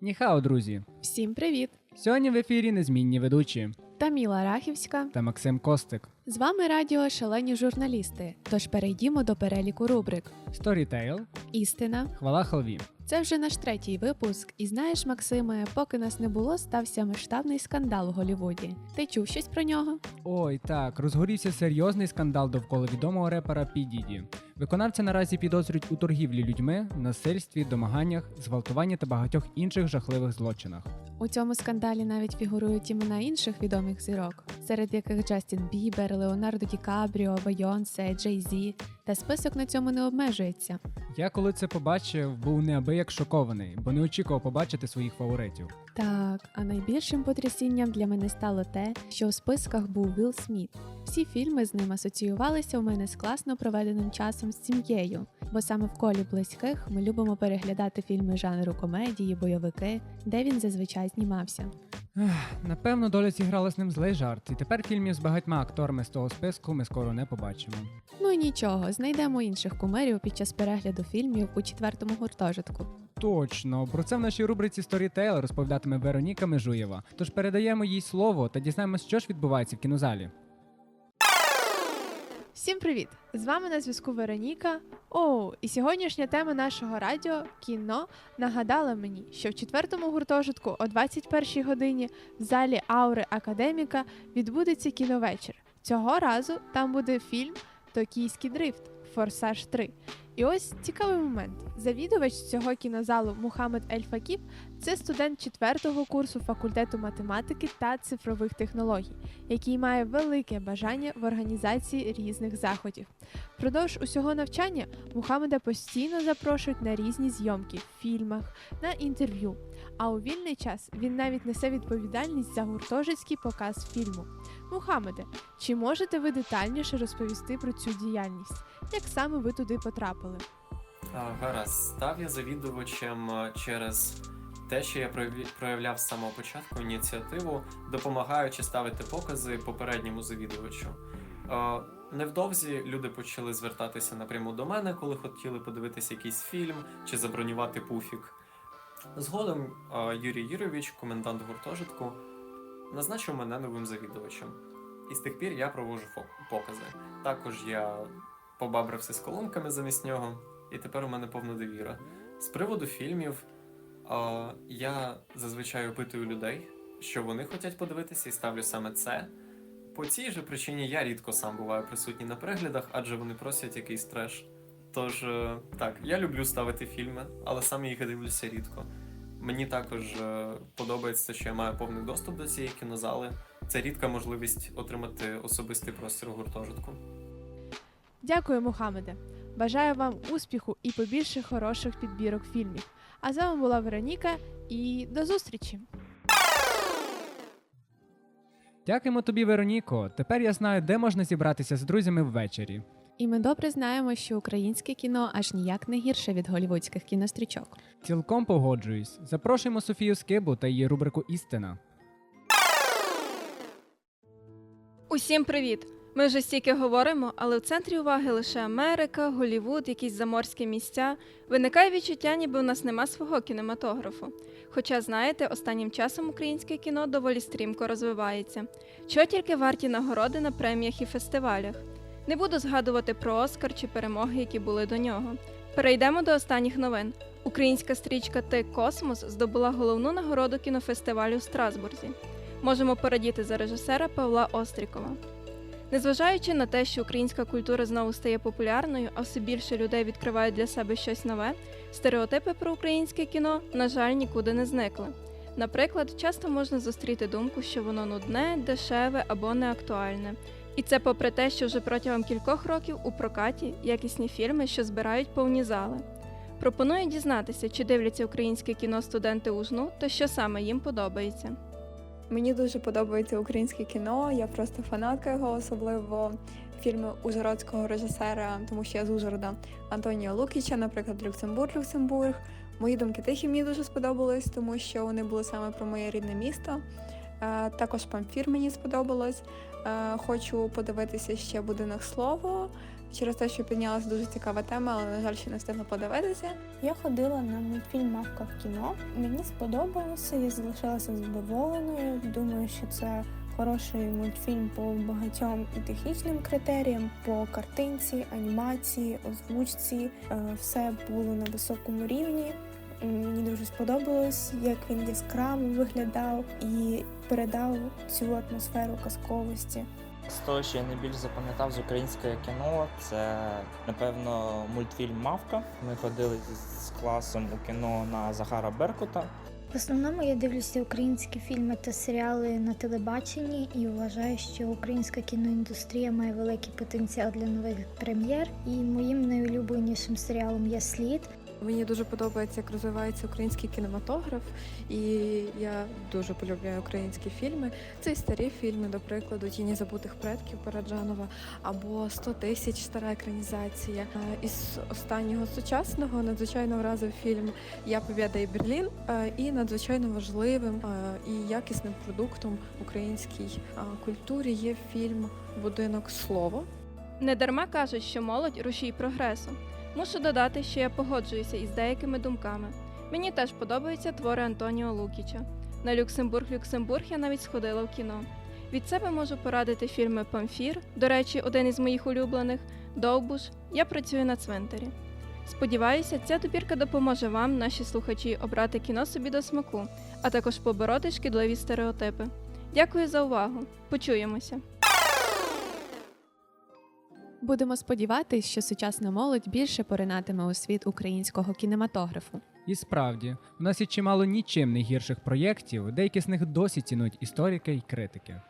Ніхао, друзі! Всім привіт! Сьогодні в ефірі незмінні ведучі Таміла Рахівська. та Максим Костик. З вами радіо Шалені журналісти. Тож перейдімо до переліку рубрик. Storytale, Істина. хвала халві. Це вже наш третій випуск. І знаєш, Максиме, поки нас не було, стався масштабний скандал у Голлівуді. Ти чув щось про нього? Ой, так, розгорівся серйозний скандал довкола відомого репера Пі Діді. Виконавця наразі підозрюють у торгівлі людьми, насильстві, домаганнях, зґвалтуванні та багатьох інших жахливих злочинах. У цьому скандалі навіть фігурують імена інших відомих зірок, серед яких Джастін Бібер, Леонардо Ді Кабріо, Бейонсе, Джей Зі. Та список на цьому не обмежується. Я коли це побачив, був неабияк шокований, бо не очікував побачити своїх фаворитів. Так, а найбільшим потрясінням для мене стало те, що у списках був Вілл Сміт. Всі фільми з ним асоціювалися у мене з класно проведеним часом з сім'єю, бо саме в колі близьких ми любимо переглядати фільми жанру комедії, бойовики, де він зазвичай знімався. Напевно, доля зіграла з ним злий жарт, і тепер фільмів з багатьма акторами з того списку ми скоро не побачимо. Ну і нічого, знайдемо інших кумирів під час перегляду фільмів у четвертому гуртожитку. Точно, про це в нашій рубриці Storytale розповідатиме Вероніка Межуєва. Тож передаємо їй слово та дізнаємось, що ж відбувається в кінозалі. Всім привіт! З вами на зв'язку Вероніка. Оу, і сьогоднішня тема нашого радіо кіно нагадала мені, що в четвертому гуртожитку о 21 годині в залі Аури Академіка відбудеться кіновечір. Цього разу там буде фільм Токійський дрифт Форсаж 3. І ось цікавий момент. Завідувач цього кінозалу Мухаммед Ель Факіб це студент четвертого курсу факультету математики та цифрових технологій, який має велике бажання в організації різних заходів. Впродовж усього навчання Мухаммеда постійно запрошують на різні зйомки в фільмах, на інтерв'ю. А у вільний час він навіть несе відповідальність за гуртожитський показ фільму. Мухаммеде, чи можете ви детальніше розповісти про цю діяльність? Як саме ви туди потрапили? А, Гаразд, став я завідувачем через те, що я проявляв з самого початку ініціативу, допомагаючи ставити покази попередньому завідувачу. А, Невдовзі люди почали звертатися напряму до мене, коли хотіли подивитися якийсь фільм чи забронювати пуфік. Згодом а, Юрій Юрійович, комендант гуртожитку, назначив мене новим завідувачем. І з тих пір я проводжу покази. Також я побабрився з колонками замість нього, і тепер у мене повна довіра. З приводу фільмів, а, я зазвичай опитую людей, що вони хочуть подивитися, і ставлю саме це. По цій же причині я рідко сам буваю присутній на переглядах, адже вони просять якийсь треш. Тож, е, так, я люблю ставити фільми, але сам їх дивлюся рідко. Мені також е, подобається, що я маю повний доступ до цієї кінозали. Це рідка можливість отримати особистий простір у гуртожитку. Дякую, Мухаммеде. Бажаю вам успіху і побільше хороших підбірок фільмів. А з вами була Вероніка і до зустрічі! Дякуємо тобі, Вероніко. Тепер я знаю, де можна зібратися з друзями ввечері. І ми добре знаємо, що українське кіно аж ніяк не гірше від голівудських кінострічок. Цілком погоджуюсь. Запрошуємо Софію Скибу та її рубрику Істина. Усім привіт! Ми вже стільки говоримо, але в центрі уваги лише Америка, Голівуд, якісь заморські місця. Виникає відчуття, ніби у нас нема свого кінематографу. Хоча, знаєте, останнім часом українське кіно доволі стрімко розвивається. Чого тільки варті нагороди на преміях і фестивалях. Не буду згадувати про Оскар чи перемоги, які були до нього. Перейдемо до останніх новин. Українська стрічка Ти Космос здобула головну нагороду кінофестивалю в Страсбурзі. Можемо порадіти за режисера Павла Острікова. Незважаючи на те, що українська культура знову стає популярною, а все більше людей відкривають для себе щось нове, стереотипи про українське кіно, на жаль, нікуди не зникли. Наприклад, часто можна зустріти думку, що воно нудне, дешеве або неактуальне. І це попри те, що вже протягом кількох років у прокаті якісні фільми, що збирають повні зали. Пропоную дізнатися, чи дивляться українське кіно студенти УЖНУ та що саме їм подобається. Мені дуже подобається українське кіно. Я просто фанатка його, особливо фільми ужгородського режисера, тому що я з Ужгорода Антоніо Лукіча, наприклад, Люксембург, Люксембург. Мої думки тихі мені дуже сподобались, тому що вони були саме про моє рідне місто. Е, Також памфір мені сподобалось. Е, Хочу подивитися ще будинок слово. Через те, що піднялася дуже цікава тема, але на жаль, ще не встигла подивитися. Я ходила на мультфільм Мавка в кіно. Мені сподобалося, я залишилася задоволеною. Думаю, що це хороший мультфільм по багатьом і технічним критеріям, по картинці, анімації, озвучці. Е, Все було на високому рівні. Мені дуже сподобалось, як він яскраво виглядав і передав цю атмосферу казковості. З того, що я найбільш запам'ятав з українського кіно, це напевно мультфільм Мавка. Ми ходили з класом у кіно на Захара Беркута. В основному я дивлюся українські фільми та серіали на телебаченні і вважаю, що українська кіноіндустрія має великий потенціал для нових прем'єр. І моїм найулюбленішим серіалом є слід. Мені дуже подобається, як розвивається український кінематограф, і я дуже полюбляю українські фільми. Це і старі фільми, до прикладу, Тіні забутих предків Параджанова або «100 тисяч стара екранізація. Із останнього сучасного надзвичайно вразив фільм Я Побєда і Берлін. І надзвичайно важливим і якісним продуктом українській культурі є фільм Будинок слово. Недарма кажуть, що молодь рушій прогресу. Мушу додати, що я погоджуюся із деякими думками. Мені теж подобаються твори Антоніо Лукіча. На Люксембург Люксембург я навіть сходила в кіно. Від себе можу порадити фільми Памфір, до речі, один із моїх улюблених, Довбуш, Я працюю на цвинтарі. Сподіваюся, ця добірка допоможе вам, наші слухачі, обрати кіно собі до смаку, а також побороти шкідливі стереотипи. Дякую за увагу. Почуємося. Будемо сподіватись, що сучасна молодь більше поринатиме у світ українського кінематографу. І справді, у нас є чимало нічим не гірших проєктів, деякі з них досі цінують історики і критики.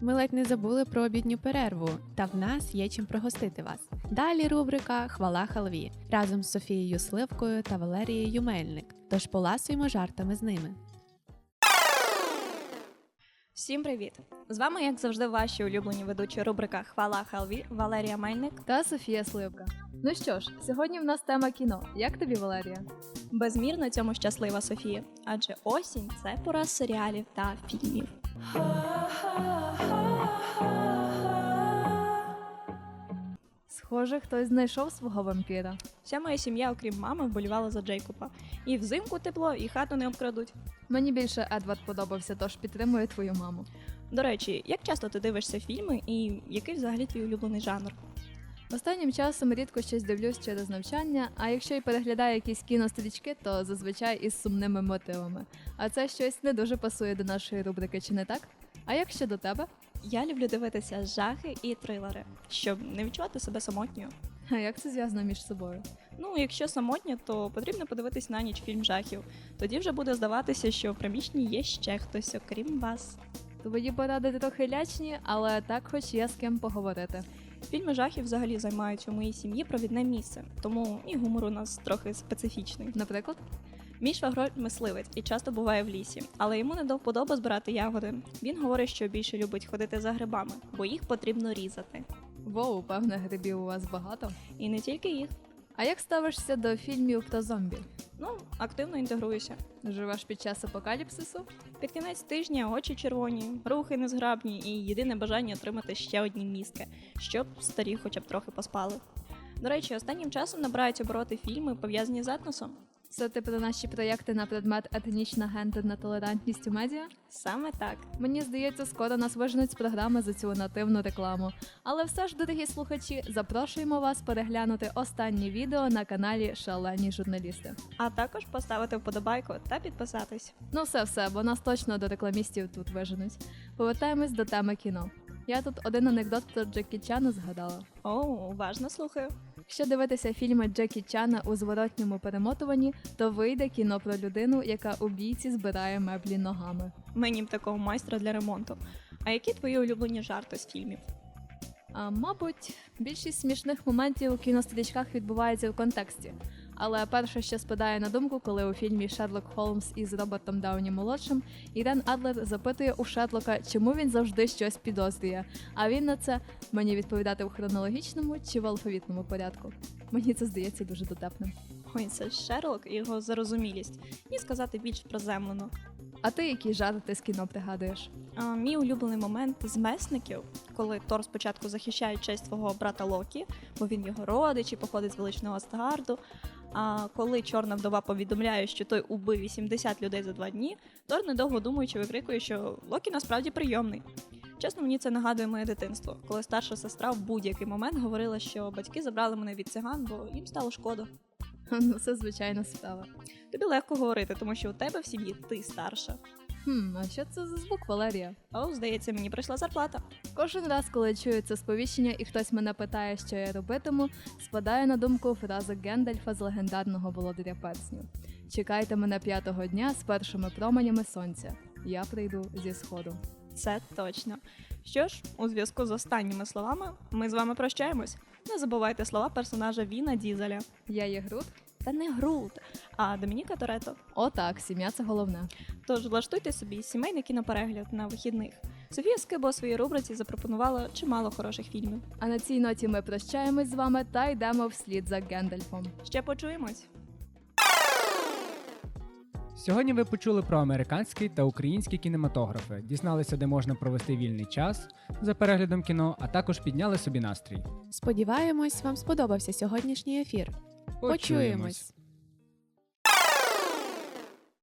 Ми ледь не забули про обідню перерву, та в нас є чим пригостити вас. Далі рубрика Хвала халві разом з Софією Сливкою та Валерією Мельник. Тож поласуємо жартами з ними. Всім привіт! З вами, як завжди, ваші улюблені ведучі рубрика Хвала Халві Валерія Мельник. та Софія Сливка. Ну що ж, сьогодні в нас тема кіно. Як тобі, Валерія? Безмірно цьому щаслива Софія. Адже осінь це пора серіалів та фільмів. Схоже, хтось знайшов свого вампіра. Вся моя сім'я, окрім мами, вболівала за Джейкоба. І взимку тепло, і хату не обкрадуть. Мені більше Едвард подобався, тож підтримую твою маму. До речі, як часто ти дивишся фільми і який взагалі твій улюблений жанр? Останнім часом рідко щось дивлюсь через навчання, а якщо й переглядаю якісь кінострічки, то зазвичай із сумними мотивами. А це щось не дуже пасує до нашої рубрики, чи не так? А як щодо тебе? Я люблю дивитися жахи і трилери, щоб не відчувати себе самотньою. А як це зв'язано між собою? Ну, якщо самотня, то потрібно подивитись на ніч фільм жахів. Тоді вже буде здаватися, що в приміщенні є ще хтось, окрім вас. Твої поради трохи лячні, але так хоч є з ким поговорити. Фільми жахів взагалі займають у моїй сім'ї провідне місце, тому і гумор у нас трохи специфічний. Наприклад, Мій швагро мисливець і часто буває в лісі, але йому не до вподоби збирати ягоди. Він говорить, що більше любить ходити за грибами, бо їх потрібно різати. воу, певне, грибів у вас багато. І не тільки їх. А як ставишся до фільмів про зомбі? Ну, активно інтегруюся. Живеш під час апокаліпсису? Під кінець тижня очі червоні, рухи незграбні і єдине бажання отримати ще одні мізки, щоб старі хоча б трохи поспали. До речі, останнім часом набирають обороти фільми, пов'язані з етносом. Це ти про наші проєкти на предмет етнічна гендерна толерантність у медіа? Саме так. Мені здається, скоро нас виженуть з програми за цю нативну рекламу. Але все ж, дорогі слухачі, запрошуємо вас переглянути останнє відео на каналі Шалені журналісти. А також поставити вподобайку та підписатись. Ну, все, все, бо нас точно до рекламістів тут виженуть. Повертаємось до теми кіно. Я тут один анекдот про Джекі Чана згадала. О, уважно слухаю. Якщо дивитися фільми Джекі Чана у зворотньому перемотуванні, то вийде кіно про людину, яка у бійці збирає меблі ногами. Мені б такого майстра для ремонту. А які твої улюблені жарти з фільмів? А, мабуть, більшість смішних моментів у кінострічках відбувається в контексті. Але перше, що спадає на думку, коли у фільмі Шерлок Холмс із Робертом Дауні молодшим Ірен Адлер запитує у Шерлока, чому він завжди щось підозрює. А він на це мені відповідати в хронологічному чи в алфавітному порядку. Мені це здається дуже дотепним. Ой, це Шерлок і його зарозумілість. І сказати більш приземлено. А ти які жарти з кіно пригадуєш? А, мій улюблений момент з месників, коли Тор спочатку захищає честь свого брата Локі, бо він його родич і походить з величного Асгарду. А коли чорна вдова повідомляє, що той убив 80 людей за два дні, Тор недовго думаючи викрикує, що Локі насправді прийомний. Чесно, мені це нагадує моє дитинство, коли старша сестра в будь-який момент говорила, що батьки забрали мене від циган, бо їм стало шкода. Ну, це звичайна справа. Тобі легко говорити, тому що у тебе в сім'ї ти старша. Хм, а що це за звук, Валерія? О, здається, мені прийшла зарплата. Кожен раз, коли чую це сповіщення і хтось мене питає, що я робитиму, спадає на думку фраза Гендальфа з легендарного володаря перснів. Чекайте мене п'ятого дня з першими променями сонця. Я прийду зі сходу. Це точно. Що ж, у зв'язку з останніми словами, ми з вами прощаємось. Не забувайте слова персонажа Віна Дізеля. Я є Грут. Та не Грут, а Домініка Торетто. Отак, сім'я це головне. Тож влаштуйте собі сімейний кіноперегляд на вихідних. Софія Скибо у своїй рубриці запропонувала чимало хороших фільмів. А на цій ноті ми прощаємось з вами та йдемо вслід за Гендальфом. Ще почуємось. Сьогодні ви почули про американський та український кінематографи, дізналися, де можна провести вільний час за переглядом кіно, а також підняли собі настрій. Сподіваємось, вам сподобався сьогоднішній ефір. Почуємось.